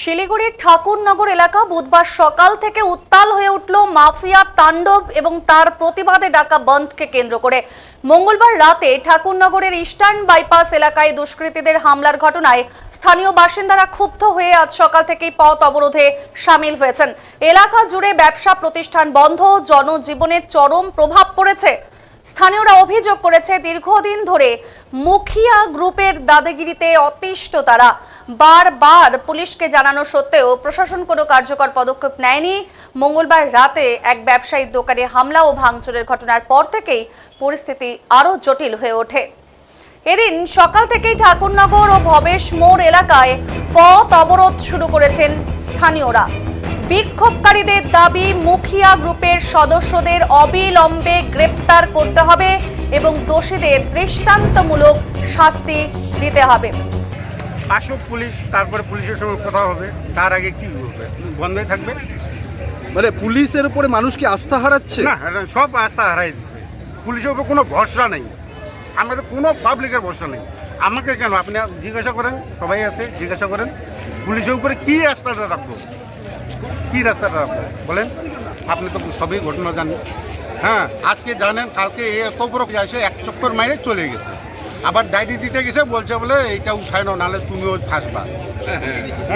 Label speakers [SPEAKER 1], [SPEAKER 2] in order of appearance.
[SPEAKER 1] শিলিগুড়ির ঠাকুরনগর এলাকা বুধবার সকাল থেকে উত্তাল হয়ে উঠল মাফিয়া, তাণ্ডব এবং তার প্রতিবাদে ডাকা বন্ধকে কেন্দ্র করে। মঙ্গলবার রাতে ঠাকুরনগরের ইস্টার্ন বাইপাস এলাকায় দুষ্কৃতীদের হামলার ঘটনায় স্থানীয় বাসিন্দারা ক্ষুব্ধ হয়ে আজ সকাল থেকেই পথ অবরোধে সামিল হয়েছেন। এলাকা জুড়ে ব্যবসা প্রতিষ্ঠান বন্ধ, জনজীবনে চরম প্রভাব পড়েছে। স্থানীয়রা অভিযোগ করেছে, দীর্ঘদিন ধরে মুখিয়া গ্রুপের দাদাগিরিতে অতিষ্ঠ তারা। বারবার পুলিশকে জানানো সত্ত্বেও প্রশাসন কোনো কার্যকর পদক্ষেপ নেয়নি। মঙ্গলবার রাতে এক ব্যবসায়ীর দোকানে হামলা ও ভাঙচুরের ঘটনার পর থেকেই পরিস্থিতি আরও জটিল হয়ে ওঠে। এদিন সকাল থেকেই ঠাকুরনগর ও ভবেশ মোড় এলাকায় পথ অবরোধ শুরু করেছেন স্থানীয়রা। বিক্ষোভকারীদের দাবি, মুখিয়া গ্রুপের সদস্যদের অবিলম্বে গ্রেপ্তার করতে হবে এবং দোষীদের দৃষ্টান্তমূলক শাস্তি দিতে হবে।
[SPEAKER 2] আসুক পুলিশ তারপরে পুলিশের সঙ্গে কথা হবে। তার আগে কি করবে বন্ধই থাকবে।
[SPEAKER 3] মানে পুলিশের উপরে মানুষ কি আস্থা হারাচ্ছে?
[SPEAKER 2] না সব আস্থা হারাই দিচ্ছে পুলিশের উপর কোনো ভরসা নেই। আমাদের কোনো পাবলিকের ভরসা নেই। আমাকে কেন? আপনি জিজ্ঞাসা করেন সবাই আছে জিজ্ঞাসা করেন। পুলিশের উপরে কি রাস্তাটা রাখব? কি রাস্তাটা রাখব? বলেন। আপনি তো সবই ঘটনা জানেন। হ্যাঁ আজকে জানেন কালকে এত বড় এসে এক চক্কর মাইরে চলে গেছে। আবার ডায়েরি দিতে গেছে বলছে বলে এইটা উঠায় নাহলে তুমিও ফাঁসবা।